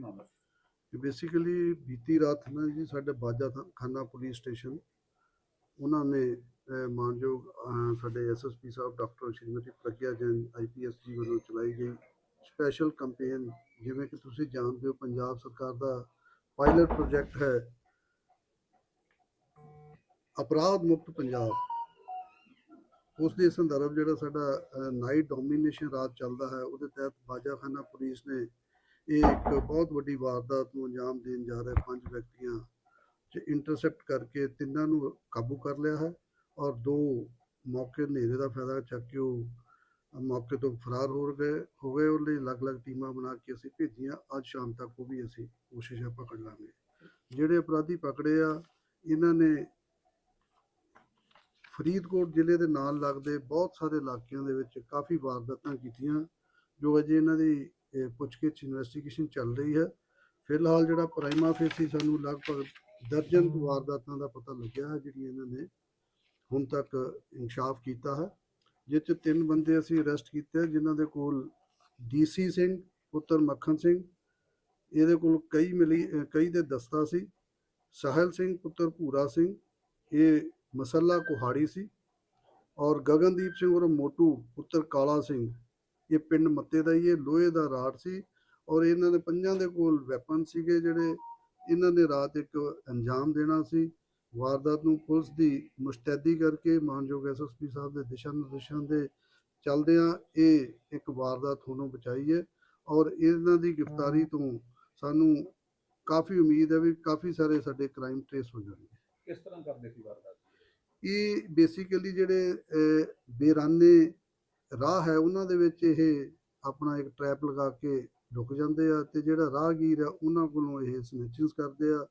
ਮਾਮਲਾ ਬੇਸਿਕਲੀ ਬੀਤੀ ਰਾਤ ਨਾ ਜੀ ਸਾਡੇ ਬਾਜਾ ਖਾਨਾ ਪੁਲਿਸ ਸਟੇਸ਼ਨ, ਉਹਨਾਂ ਨੇ ਮਾਨਯੋਗ ਸਾਡੇ ਐਸਐਸਪੀ ਸਾਹਿਬ ਡਾਕਟਰ ਸ਼੍ਰੀਮਤੀ ਪ੍ਰਗਿਆ ਜੈਨ ਆਈਪੀਐਸ ਜੀ ਵੱਲੋਂ ਚਲਾਈ ਗਈ ਸਪੈਸ਼ਲ ਕੈਂਪੇਨ ਜਿਵੇਂ ਕਿ ਤੁਸੀਂ ਜਾਣਦੇ ਹੋ ਪੰਜਾਬ ਸਰਕਾਰ ਦਾ ਪਾਇਲਟ ਪ੍ਰੋਜੈਕਟ ਹੈ ਅਪਰਾਧ ਮੁਕਤ ਪੰਜਾਬ। ਉਸ ਦੇ ਸੰਦਰਭ ਜਿਹੜਾ ਸਾਡਾ ਨਾਈਟ ਡੋਮੀਨੇਸ਼ਨ ਰਾਤ ਚੱਲਦਾ ਹੈ, ਉਹਦੇ ਤਹਿਤ ਬਾਜਾਖਾਨਾ ਪੁਲਿਸ ਨੇ ਇਹ ਇੱਕ ਬਹੁਤ ਵੱਡੀ ਵਾਰਦਾਤ ਨੂੰ ਅੰਜਾਮ ਦੇਣ ਜਾ ਰਹੇ ਪੰਜ ਵਿਅਕਤੀਆਂ ਚ ਇੰਟਰਸੈਪਟ ਕਰਕੇ ਤਿੰਨਾਂ ਨੂੰ ਕਾਬੂ ਕਰ ਲਿਆ ਹੈ ਔਰ ਦੋ ਮੌਕੇ ਹਨੇਰੇ ਦਾ ਫਾਇਦਾ ਚੱਕ ਕੇ ਉਹ ਮੌਕੇ ਤੋਂ ਫਰਾਰ ਹੋ ਗਏ, ਹੋ ਉਹ ਲਈ ਅਲੱਗ-ਅਲੱਗ ਟੀਮਾਂ ਬਣਾ ਕੇ ਅਸੀਂ ਭੇਜੀਆਂ। ਅੱਜ ਸ਼ਾਮ ਤੱਕ ਉਹ ਵੀ ਅਸੀਂ ਕੋਸ਼ਿਸ਼ ਆ ਪਕੜ ਲਾਂਗੇ। ਜਿਹੜੇ ਅਪਰਾਧੀ ਪਕੜੇ ਆ, ਇਹਨਾਂ ਨੇ ਫਰੀਦਕੋਟ ਜ਼ਿਲ੍ਹੇ ਦੇ ਨਾਲ ਲੱਗਦੇ ਬਹੁਤ ਸਾਰੇ ਇਲਾਕਿਆਂ ਦੇ ਵਿੱਚ ਕਾਫੀ ਵਾਰਦਾਤਾਂ ਕੀਤੀਆਂ, ਜੋ ਅਜੇ ਇਹਨਾਂ ਦੀ ਪੁੱਛਗਿੱਛ ਇਨਵੈਸਟੀਗੇਸ਼ਨ ਚੱਲ ਰਹੀ ਹੈ। ਫਿਲਹਾਲ ਜਿਹੜਾ ਪ੍ਰਾਈਮਾ ਫੇਸੀ ਸਾਨੂੰ ਲਗਭਗ ਦਰਜਨ ਵਾਰਦਾਤਾਂ ਦਾ ਪਤਾ ਲੱਗਿਆ ਹੈ ਜਿਹੜੀਆਂ ਇਹਨਾਂ ਨੇ ਹੁਣ ਤੱਕ ਇਨਸ਼ਾਫ ਕੀਤਾ ਹੈ। ਜਿਸ 'ਚ ਤਿੰਨ ਬੰਦੇ ਅਸੀਂ ਅਰੈਸਟ ਕੀਤੇ ਜਿਨ੍ਹਾਂ ਦੇ ਕੋਲ ਡੀਸੀ ਸਿੰਘ ਪੁੱਤਰ ਮੱਖਣ ਸਿੰਘ ਇਹਦੇ ਕੋਲ ਕਈ ਮਿਲੀ ਕਈ ਦੇ ਦਸਤਾ ਸੀ। ਸਾਹਿਲ ਸਿੰਘ ਪੁੱਤਰ ਭੂਰਾ ਸਿੰਘ ਇਹ ਮਸੱਲਾ ਕੁਹਾੜੀ ਸੀ। ਔਰ ਗਗਨਦੀਪ ਸਿੰਘ ਔਰ ਮੋਟੂ ਪੁੱਤਰ ਕਾਲਾ ਸਿੰਘ ਇਹ ਪਿੰਡ ਮੱਤੇ ਦਾ ਹੀ ਇਹ ਲੋਹੇ ਦਾ ਰਾੜ ਸੀ ਔਰ ਇਹਨਾਂ ਦੇ ਪੰਜਾਂ ਦੇ ਕੋਲ ਵੈਪਨ ਸੀਗੇ ਜਿਹੜੇ ਇਹਨਾਂ ਨੇ ਰਾਤ ਇੱਕ ਅੰਜਾਮ ਦੇਣਾ ਸੀ। ਵਾਰਦਾਤ ਨੂੰ ਪੁਲਿਸ ਦੀ ਮੁਸ਼ਤੈਦੀ ਕਰਕੇ ਮਾਨਯੋਗ ਐਸਐਸਪੀ ਸਾਹਿਬ ਦੇ ਦਿਸ਼ਾ ਨਿਰਦੇਸ਼ਾਂ ਦੇ ਚੱਲਦਿਆਂ ਇਹ ਇੱਕ ਵਾਰਦਾਤ ਹੋਣੋਂ ਬਚਾਈ ਹੈ ਔਰ ਇਹਨਾਂ ਦੀ ਗ੍ਰਿਫਤਾਰੀ ਤੋਂ ਸਾਨੂੰ ਕਾਫੀ ਉਮੀਦ ਹੈ ਵੀ ਕਾਫੀ ਸਾਰੇ ਸਾਡੇ ਕ੍ਰਾਈਮ ਟ੍ਰੇਸ ਹੋ ਜਾਣਗੇ। ਕਿਸ ਤਰ੍ਹਾਂ ਕਰਦੇ ਸੀ ਵਾਰਦਾਤ? ਇਹ ਬੇਸਿਕਲੀ ਜਿਹੜੇ ਬੇਰਾਨੇ ਰਾਹ ਹੈ ਉਹਨਾਂ ਦੇ ਵਿੱਚ ਇਹ ਆਪਣਾ ਇੱਕ ਟ੍ਰੈਪ ਲਗਾ ਕੇ ਲੁਕ ਜਾਂਦੇ ਆ ਤੇ ਜਿਹੜਾ ਰਾਹਗੀਰ ਆ ਉਹਨਾਂ ਕੋਲੋਂ ਇਹ ਸਨੈਚਿੰਗਸ ਕਰਦੇ ਆ।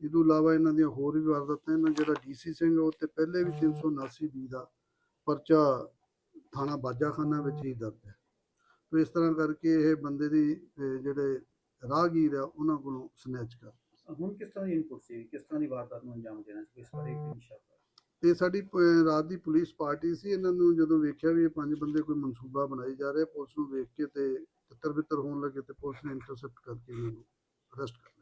ਇਹ ਤੋਂ ਇਲਾਵਾ ਇਹਨਾਂ ਦੀਆਂ ਹੋਰ ਵੀ ਵਾਰਦਾਤਾਂ ਇਹਨਾਂ ਜਿਹੜਾ ਡੀਸੀ ਸਿੰਘ ਉਹ ਤੇ ਪਹਿਲੇ ਵੀ 379 ਬੀ ਦਾ ਪਰਚਾ ਥਾਣਾ ਬਾਜਾਖਾਨਾ ਵਿੱਚ ਹੀ ਦਰਜ ਹੈ। ਤੋ ਇਸ ਤਰ੍ਹਾਂ ਕਰਕੇ ਇਹ ਬੰਦੇ ਦੀ ਜਿਹੜੇ ਰਾਹਗੀਰ ਆ ਉਹਨਾਂ ਕੋਲੋਂ ਸਨੈਚ ਕਰ ਹੁਣ ਕਿਸ ਤਰ੍ਹਾਂ ਦੀ ਇਨਪੁਟ ਸੀ? ਕਿਸ ਤਰ੍ਹਾਂ ਦੀ ਵਾਰਦਾਤ ਨੂੰ ਅੰਜਾਮ ਦੇਣਾ ਸੀ? ਇਸ ਬਾਰੇ ਇੱਕ ਨਿਸ਼ਾਨ ਇਹ ਸਾਡੀ ਰਾਤ ਦੀ ਪੁਲਿਸ ਪਾਰਟੀ ਸੀ, ਇਹਨਾਂ ਨੂੰ ਜਦੋਂ ਵੇਖਿਆ ਵੀ ਇਹ ਪੰਜ ਬੰਦੇ ਕੋਈ ਮਨਸੂਬਾ ਬਣਾਈ ਜਾ ਰਿਹਾ, ਪੁਲਿਸ ਨੂੰ ਵੇਖ ਕੇ ਤੇ ਤਿੱਤਰ ਬਿੱਤਰ ਹੋਣ ਲੱਗੇ ਤੇ ਪੁਲਿਸ ਨੇ ਇੰਟਰਸੈਪਟ ਕਰਕੇ ਇਹਨਾਂ ਨੂੰ ਅਰੈਸਟ ਕਰ ਲਿਆ।